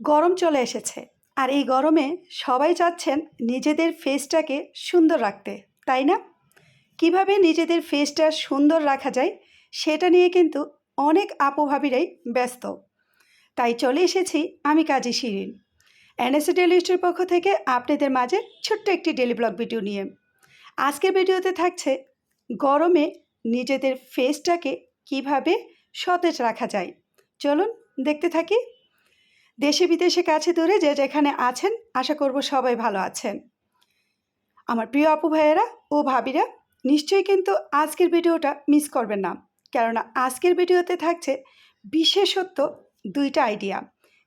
গরম চলে এসেছে। আর এই গরমে সবাই চাচ্ছেন নিজেদের ফেসটাকে সুন্দর রাখতে, তাই না? কীভাবে নিজেদের ফেসটা সুন্দর রাখা যায় সেটা নিয়ে কিন্তু অনেক আপু ভাবিরাই ব্যস্ত। তাই চলে এসেছি আমি কাজী শিরিন। এনএসএ ডেলিস্টের পক্ষ থেকে আপনাদের মাঝে ছোট্ট একটি ডেলি ব্লগ ভিডিও নিয়ে। আজকের ভিডিওতে থাকছে গরমে নিজেদের ফেসটাকে কীভাবে সতেজ রাখা যায়। চলুন দেখতে থাকি দেশে বিদেশে কাছে দূরে যে যেখানে আছেন, আশা করব সবাই ভালো আছেন। আমার প্রিয় আপু ভাইয়েরা ও ভাবিরা, নিশ্চয়ই কিন্তু আজকের ভিডিওটা মিস করবেন না, কেননা আজকের ভিডিওতে থাকছে বিশেষত্ব দুইটা আইডিয়া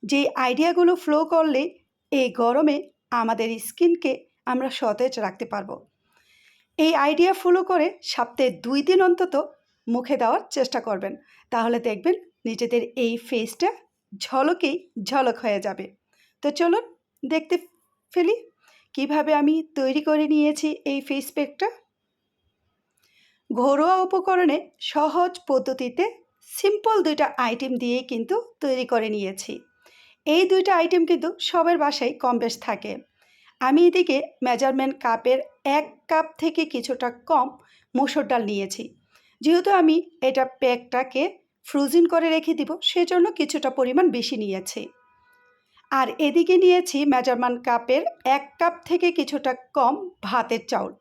যেই আইডিয়াগুলো ফ্লো করলে এই গরমে আমাদের স্কিনকে আমরা সতেজ রাখতে পারব। এই আইডিয়া ফলো করে সপ্তাহে দুই দিন অন্তত মুখে দেওয়ার চেষ্টা করবেন। তাহলে দেখবেন নিজেদের এই ফেসটা ঝলকেই ঝলক হয়ে যাবে। তো চলুন দেখতে ফেলি, কীভাবে আমি তৈরি করে নিয়েছি এই ফেস প্যাকটা ঘরোয়া উপকরণে সহজ পদ্ধতিতে সিম্পল দুইটা আইটেম দিয়েই কিন্তু তৈরি করে নিয়েছি। এই দুইটা আইটেম কিন্তু সবার বাসায় কম বেশ থাকে। আমি এদিকে মেজারমেন্ট কাপের এক কাপ থেকে কিছুটা কম মসুর ডাল নিয়েছি। যেহেতু আমি এটা প্যাকটাকে ফ্রোজিন করে রেখে দিব, সেজন্য কিছুটা পরিমাণ বেশি নিয়েছি। আর এদিকে নিয়েছি মেজারমান কাপের এক কাপ থেকে কিছুটা কম ভাতের চাউল।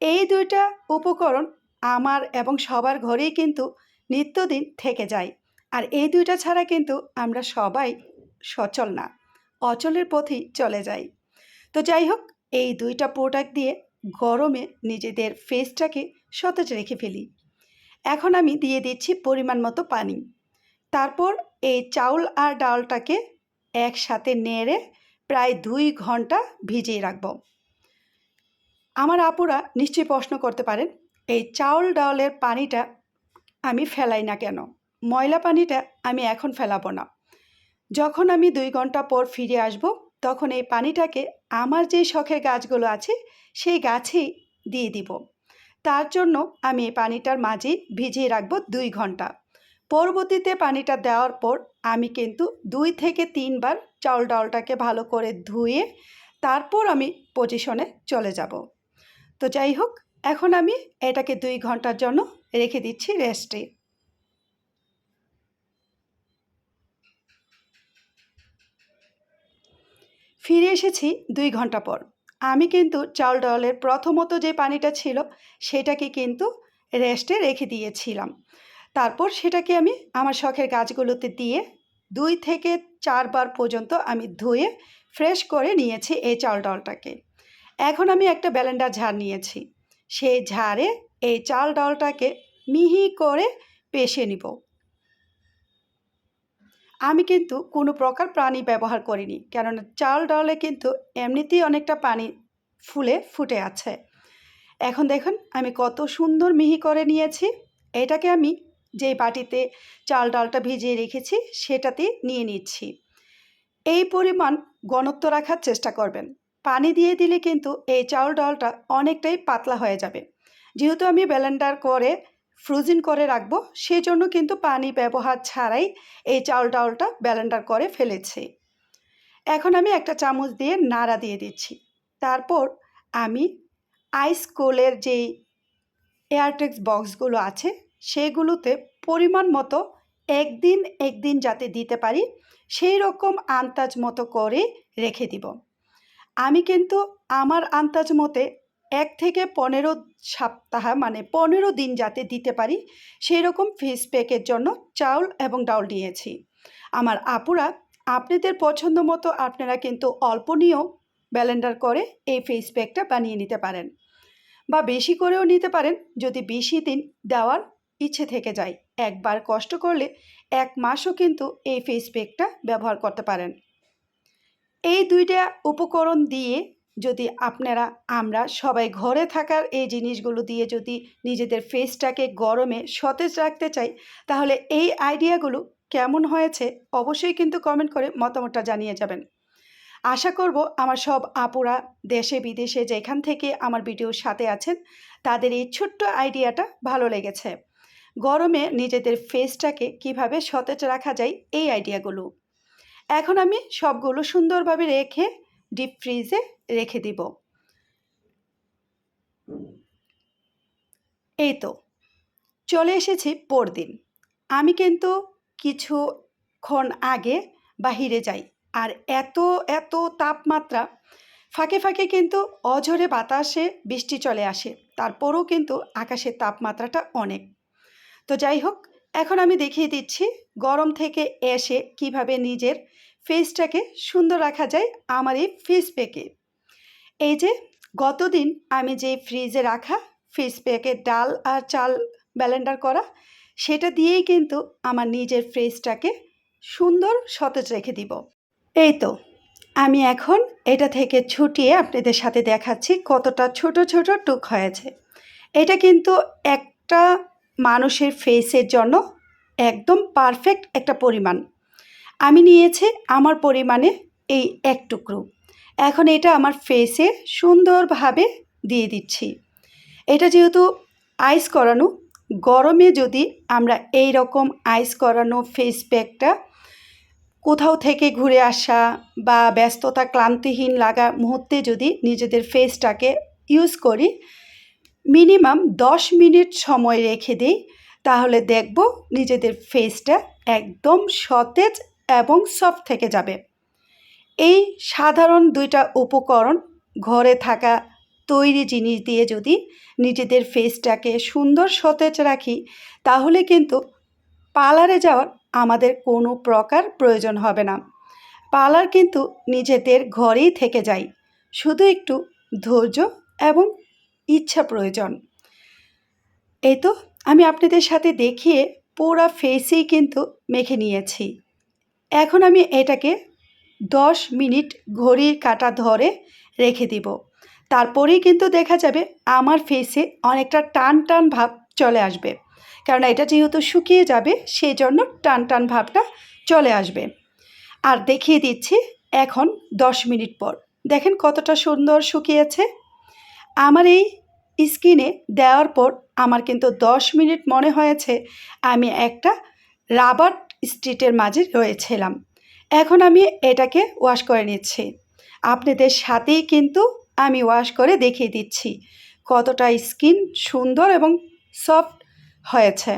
এই দুইটা উপকরণ আমার এবং সবার ঘরেই কিন্তু নিত্যদিন থেকে যায়। আর এই দুইটা ছাড়া কিন্তু আমরা সবাই সচল না, অচলের পথেই চলে যাই। তো যাই হোক, এই দুইটা প্রোডাক্ট দিয়ে গরমে নিজেদের ফেসটাকে সতেজ রেখে ফেলি। এখন আমি দিয়ে দিচ্ছি পরিমাণ মতো পানি। তারপর এই চাউল আর ডালটাকে একসাথে নেড়ে প্রায় দুই ঘণ্টা ভিজিয়ে রাখব। আমার আপুরা নিশ্চয়ই প্রশ্ন করতে পারেন, এই চাউল ডালের পানিটা আমি ফেলাই না কেন? ময়লা পানিটা আমি এখন ফেলাবো না। যখন আমি দুই ঘণ্টা পর ফিরে আসব, তখন এই পানিটাকে আমার যে শখের গাছগুলো আছে, সেই গাছেই দিয়ে দিব। তার জন্য আমি পানিটার মাঝে ভিজিয়ে রাখব দুই ঘণ্টা। পরবর্তীতে পানিটা দেওয়ার পর আমি কিন্তু দুই থেকে তিনবার চাউল ডালটাকে ভালো করে ধুয়ে তারপর আমি পজিশনে চলে যাব। তো যাই হোক, এখন আমি এটাকে দুই ঘণ্টার জন্য রেখে দিচ্ছি রেস্টে ফিরে এসেছি দুই ঘণ্টা পর। আমি কিন্তু চাল ডালের প্রথমত যে পানিটা ছিল, সেটাকে কিন্তু রেস্টে রেখে দিয়েছিলাম। তারপর সেটাকে আমি আমার শখের গাছগুলোতে দিয়ে দুই থেকে চারবার পর্যন্ত আমি ধুয়ে ফ্রেশ করে নিয়েছি এই চাল ডালটাকে। এখন আমি একটা ব্যালেন্ডার ঝাড় নিয়েছি। সেই ঝাড়ে এই চাল ডালটাকে মিহি করে পেশে নিব। আমি কিন্তু কোনো প্রকার প্রাণী ব্যবহার করিনি, কেননা চাল ডালে কিন্তু এমনিতেই অনেকটা পানি ফুলে ফুটে আছে। এখন দেখুন, আমি কত সুন্দর মিহি করে নিয়েছি। এটাকে আমি যেই বাটিতে চাল ডালটা ভিজিয়ে রেখেছি, সেটাতে নিয়ে নিচ্ছি। এই পরিমাণ ঘনত্ব রাখার চেষ্টা করবেন। পানি দিয়ে দিলে কিন্তু এই চাল ডালটা অনেকটাই পাতলা হয়ে যাবে। যেহেতু আমি ব্যালেন্ডার করে ফ্রোজিন করে রাখব সেই জন্য কিন্তু পানি ব্যবহার ছাড়াই এই চাউল টাউলটা ব্যালেন্ডার করে ফেলেছি। এখন আমি একটা চামচ দিয়ে নাড়া দিয়ে দিচ্ছি। তারপর আমি আইস কোলের যেই এয়ারটেক্স বক্সগুলো আছে, সেগুলোতে পরিমাণ মতো একদিন একদিন যাতে দিতে পারি, সেই রকম আন্দাজ মতো করে রেখে দিব। আমি কিন্তু আমার আন্দাজ মতে এক থেকে পনেরো সপ্তাহ মানে পনেরো দিন যাতে দিতে পারি সেই রকম ফিস প্যাকের জন্য চাউল এবং ডাউল নিয়েছি। আমার আপুরা আপনাদের পছন্দ মতো আপনারা কিন্তু অল্প নিয়েও ব্যালেন্ডার করে এই ফেস প্যাকটা বানিয়ে নিতে পারেন। বা বেশি করেও নিতে পারেন, যদি বেশি দিন দেওয়ার ইচ্ছে থেকে যায়। একবার কষ্ট করলে এক মাসও কিন্তু এই ফেস প্যাকটা ব্যবহার করতে পারেন। এই দুইটা উপকরণ দিয়ে যদি আপনারা, আমরা সবাই ঘরে থাকার এই জিনিসগুলো দিয়ে যদি নিজেদের ফেসটাকে গরমে সতেজ রাখতে চাই, তাহলে এই আইডিয়াগুলো কেমন হয়েছে অবশ্যই কিন্তু কমেন্ট করে মতামতটা জানিয়ে যাবেন। আশা করব আমার সব আপুরা দেশে, বিদেশে যেখান থেকে আমার ভিডিওর সাথে আছেন, তাদের এই ছোট্ট আইডিয়াটা ভালো লেগেছে। গরমে নিজেদের ফেসটাকে কীভাবে সতেজ রাখা যায়, এই আইডিয়াগুলো এখন আমি সবগুলো সুন্দরভাবে রেখে ডিপ ফ্রিজে রেখে দিব। এই তো, চলে এসেছি পরদিন। আমি কিন্তু কিছুক্ষণ আগে বাহিরে যাই আর এত এত তাপমাত্রা, ফাঁকে ফাঁকে কিন্তু অঝরে বাতাসে বৃষ্টি চলে আসে, তারপরেও কিন্তু আকাশের তাপমাত্রাটা অনেক। তো যাই হোক, এখন আমি দেখিয়ে দিচ্ছি গরম থেকে এসে কীভাবে নিজের ফেসটাকে সুন্দর রাখা যায় আমার এই ফেস প্যাকে এই যে, গতদিন আমি যে ফ্রিজে রাখা ফেস প্যাকে ডাল আর চাল ব্যালেন্ডার করা, সেটা দিয়েই কিন্তু আমার নিজের ফেসটাকে সুন্দর সতেজ রেখে দিব। এই তো, আমি এখন এটা থেকে ছুটিয়ে আপনাদের সাথে দেখাচ্ছি কতটা ছোট ছোট টুক হয়েছে। এটা কিন্তু একটা মানুষের ফেসের জন্য একদম পারফেক্ট একটা পরিমাণ। আমি নিয়েছি আমার পরিমাণে এই এক টুকরো। এখন এটা আমার ফেসে সুন্দরভাবে দিয়ে দিচ্ছি। এটা যেহেতু আইস করানো, গরমে যদি আমরা এই রকম আইস করানো ফেস প্যাকটা কোথাও থেকে ঘুরে আসা বা ব্যস্ততা ক্লান্তিহীন লাগা মুহূর্তে যদি নিজেদের ফেসটাকে ইউজ করি মিনিমাম দশ মিনিট সময় রেখে দিই, তাহলে দেখব নিজেদের ফেসটা একদম সতেজ এবং সফট থেকে যাবে। এই সাধারণ দুইটা উপকরণ ঘরে থাকা তৈরি জিনিস দিয়ে যদি নিজেদের ফেসটাকে সুন্দর সতেজ রাখি, তাহলে কিন্তু পার্লারে যাওয়ার আমাদের কোনো প্রকার প্রয়োজন হবে না। পার্লার কিন্তু নিজেদের ঘরেই থেকে যায়। শুধু একটু ধৈর্য এবং ইচ্ছা প্রয়োজন। এই তো, আমি আপনাদের সাথে দেখিয়ে পুরা ফেসেই কিন্তু মেখে নিয়েছি। এখন আমি এটাকে দশ মিনিট ঘড়ির কাটা ধরে রেখে দিব। তারপরেই কিন্তু দেখা যাবে আমার ফেসে অনেকটা টান টান ভাব চলে আসবে। কারণ এটা যেহেতু শুকিয়ে যাবে, সেই জন্য টান টান ভাবটা চলে আসবে। আর দেখিয়ে দিচ্ছি এখন দশ মিনিট পর। দেখেন কতটা সুন্দর শুকিয়েছে। আমার এই স্কিনে দেওয়ার পর আমার কিন্তু দশ মিনিট মনে হয়েছে আমি একটা রাবার স্ট্রিটের মাঝে রয়েছিলাম। এখন আমি এটাকে ওয়াশ করে নিচ্ছি। আপনাদের সাথেই কিন্তু আমি ওয়াশ করে দেখিয়ে দিচ্ছি কতটা স্কিন সুন্দর এবং সফট হয়েছে।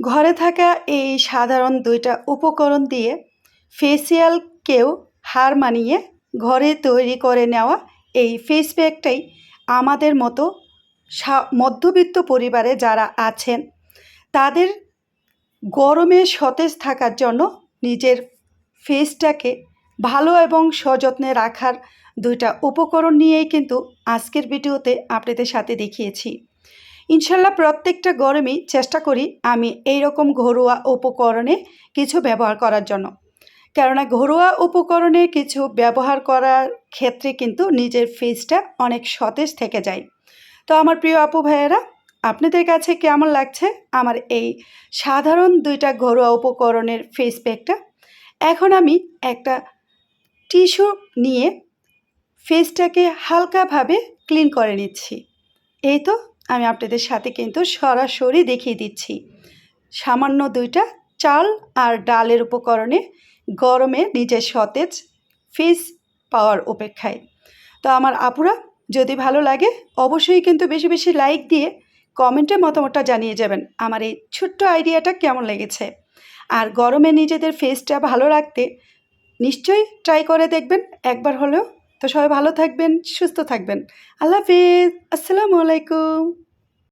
ঘরে থাকা এই সাধারণ দুইটা উপকরণ দিয়ে ফেসিয়ালকেও হার মানিয়ে ঘরে তৈরি করে নেওয়া এই ফেস প্যাকটাই আমাদের মতো মধ্যবিত্ত পরিবারে যারা আছেন, তাদের গরমে সতেজ থাকার জন্য নিজের ফেসটাকে ভালো এবং সযত্নে রাখার দুইটা উপকরণ নিয়েই কিন্তু আজকের ভিডিওতে আপনাদের সাথে দেখিয়েছি। ইনশাল্লাহ প্রত্যেকটা গরমেই চেষ্টা করি আমি এই রকম ঘরোয়া উপকরণে কিছু ব্যবহার করার জন্য। কেননা ঘরোয়া উপকরণে কিছু ব্যবহার করার ক্ষেত্রে কিন্তু নিজের ফেসটা অনেক সতেজ থেকে যায়। তো আমার প্রিয় আপু ভাইয়েরা, আপনাদের কাছে কেমন লাগছে আমার এই সাধারণ দুইটা ঘরোয়া উপকরণের ফেস প্যাকটা? এখন আমি একটা টিস্যু নিয়ে ফেসটাকে হালকাভাবে ক্লিন করে নিচ্ছি। এই তো, আমি আপনাদের সাথে কিন্তু সরাসরি দেখিয়ে দিচ্ছি। সামান্য দুইটা চাল আর ডালের উপকরণে গরমে নিজের সতেজ ফেস পাওয়ার অপেক্ষায়। তো আমার আপুরা, যদি ভালো লাগে, অবশ্যই কিন্তু বেশি বেশি লাইক দিয়ে কমেন্টে মতামতটা জানিয়ে যাবেন আমার এই ছোট্ট আইডিয়াটা কেমন লেগেছে। আর গরমে নিজেদের ফেসটা ভালো রাখতে নিশ্চয়ই ট্রাই করে দেখবেন একবার হলেও। তো সবাই ভালো থাকবেন, সুস্থ থাকবেন। আল্লাহ হাফিজ, আসসালামু আলাইকুম।